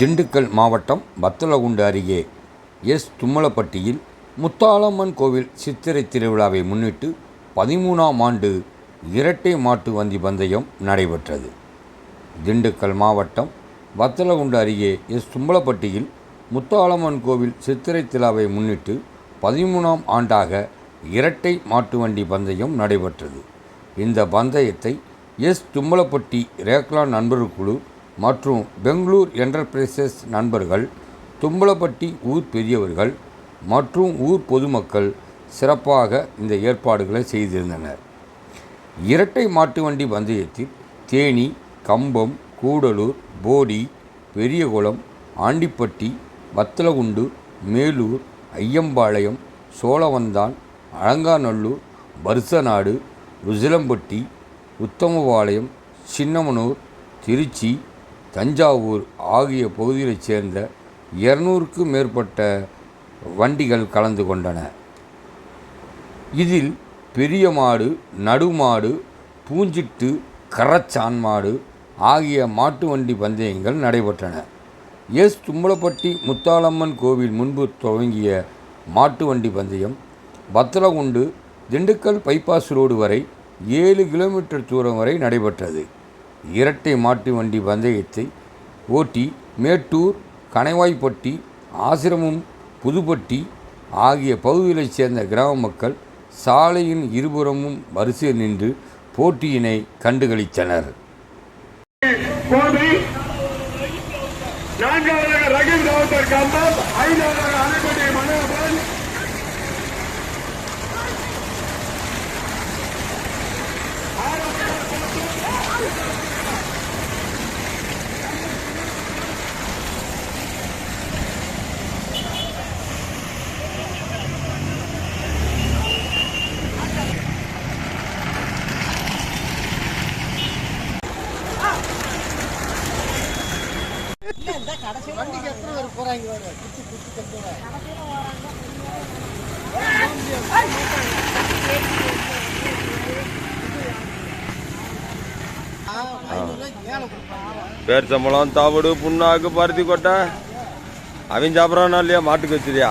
திண்டுக்கல் மாவட்டம் வத்தலகுண்டு அருகே எஸ். தும்மலப்பட்டியில் முத்தாலம்மன் கோவில் சித்திரை திருவிழாவை முன்னிட்டு பதிமூணாம் ஆண்டு இரட்டை மாட்டு வண்டி பந்தயம் நடைபெற்றது. திண்டுக்கல் மாவட்டம் வத்தலகுண்டு அருகே எஸ். தும்பலப்பட்டியில் முத்தாலம்மன் கோவில் சித்திரை திருவிழாவை முன்னிட்டு பதிமூணாம் ஆண்டாக இரட்டை மாட்டு வண்டி பந்தயம் நடைபெற்றது. இந்த பந்தயத்தை எஸ். தும்பலப்பட்டி ரேக்லான் நண்பர் குழு மற்றும் பெங்களூர் என்டர்பிரைசஸ் நண்பர்கள் தும்பலப்பட்டி ஊர் பெரியவர்கள் மற்றும் ஊர் பொதுமக்கள் சிறப்பாக இந்த ஏற்பாடுகளை செய்திருந்தனர். இரட்டை மாட்டு வண்டி பந்தயத்தில் தேனி கம்பம் கூடலூர் போடி பெரியகுளம் ஆண்டிப்பட்டி வத்தலகுண்டு மேலூர் ஐயம்பாளையம் சோழவந்தான் அலங்காநல்லூர் வருசநாடு ருசிலம்பட்டி உத்தமபாளையம் சின்னமனூர் திருச்சி தஞ்சாவூர் ஆகிய பகுதிகளைச் சேர்ந்த இருநூறுக்கும் மேற்பட்ட வண்டிகள் கலந்து கொண்டன. இதில் பெரிய மாடு நடுமாடு பூஞ்சிட்டு கரச்சான் மாடு ஆகிய மாட்டு வண்டி பந்தயங்கள் நடைபெற்றன. எஸ். தும்பலப்பட்டி முத்தாலம்மன் கோவில் முன்பு துவங்கிய மாட்டு வண்டி பந்தயம் பத்தலகுண்டு திண்டுக்கல் பைபாஸ் ரோடு வரை ஏழு கிலோமீட்டர் தூரம் வரை நடைபெற்றது. இரட்டை மாட்டு வண்டி பந்தயத்தை ஓட்டி மேட்டூர் கணைவாய்ப்பட்டி ஆசிரமம் புதுப்பட்டி ஆகிய பகுதிகளைச் சேர்ந்த கிராம மக்கள் சாலையின் இருபுறமும் வரிசையில் நின்று போட்டியினை கண்டுகளித்தனர். நான்காவதாக ரகீம் ராவுத்தர் கம்பம். ஐந்தாவதாக அணைப்பட்டி மனோகரன். வண்டிக்கு எத்தனை பேர் போறாங்க குத்து குத்து பேர் சம்பளம் தவிடு புண்ணாக்கு பருத்தி கொட்டை. அவன் சாப்பிட்றானா இல்லையா? மாட்டுக்கு வச்சிருயா